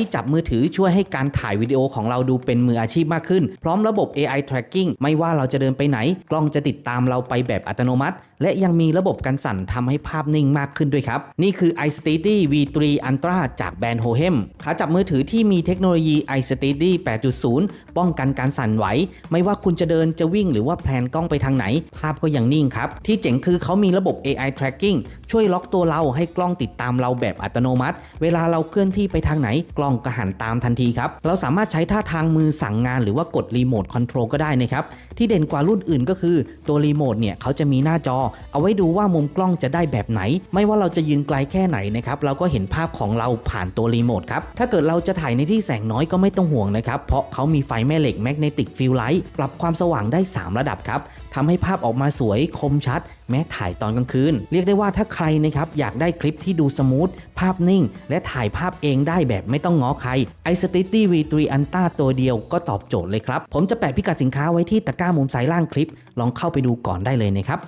ที่จับมือถือช่วยให้การถ่ายวิดีโอของเราดูเป็นมืออาชีพมากขึ้น พร้อมระบบ AI tracking ไม่ว่าเราจะเดินไปไหน กล้องจะติดตามเราไปแบบอัตโนมัติ และยังมีระบบกันสั่นทำให้ภาพนิ่งมากขึ้นด้วยครับ นี่คือ iSteady V3 Ultra จากแบรนด์ Hohem ขาจับมือถือที่มีเทคโนโลยี iSteady 8.0 ป้องกันการสั่นไหว ไม่ว่าคุณจะเดินจะวิ่งหรือว่าแพลนกล้องไปทางไหน ภาพก็ยังนิ่งครับ ที่เจ๋งคือเขามีระบบ AI tracking ช่วยล็อกตัวเราให้กล้องติดตามเราแบบอัตโนมัติ เวลาเราเคลื่อนที่ไปทางไหนกล้องก็หันตามทันทีครับ เราสามารถใช้ท่าทางมือสั่งงานหรือว่ากดรีโมทคอนโทรลก็ได้นะครับ ที่เด่นกว่ารุ่นอื่นก็คือตัวรีโมทเนี่ยเขาจะมีหน้าจอ เอาไว้ดูว่ามุมกล้องจะได้แบบไหน ไม่ว่าเราจะยืนไกลแค่ไหนนะครับเราก็เห็นภาพของเราผ่านตัวรีโมทครับ ถ้าเกิดเราจะถ่ายในที่แสงน้อยก็ไม่ต้องห่วงนะครับ เพราะเขามีไฟแม่เหล็กแมกเนติกฟิลไลท์ปรับความสว่างได้ 3 ระดับครับทำให้ภาพออกมาสวยคมชัด แม้ถ่ายตอนกลางคืน เรียกได้ว่าถ้าใครนะครับอยากได้คลิปที่ดูสมูทภาพนิ่ง และถ่ายภาพเองได้แบบไม่ต้องง้อใคร iSteady V3 Ultra ตัวเดียวก็ตอบโจทย์เลยครับ ผมจะแปะพิกัดสินค้าไว้ที่ตะกร้ามุมซ้ายล่างคลิป ลองเข้าไปดูก่อนได้เลยนะครับ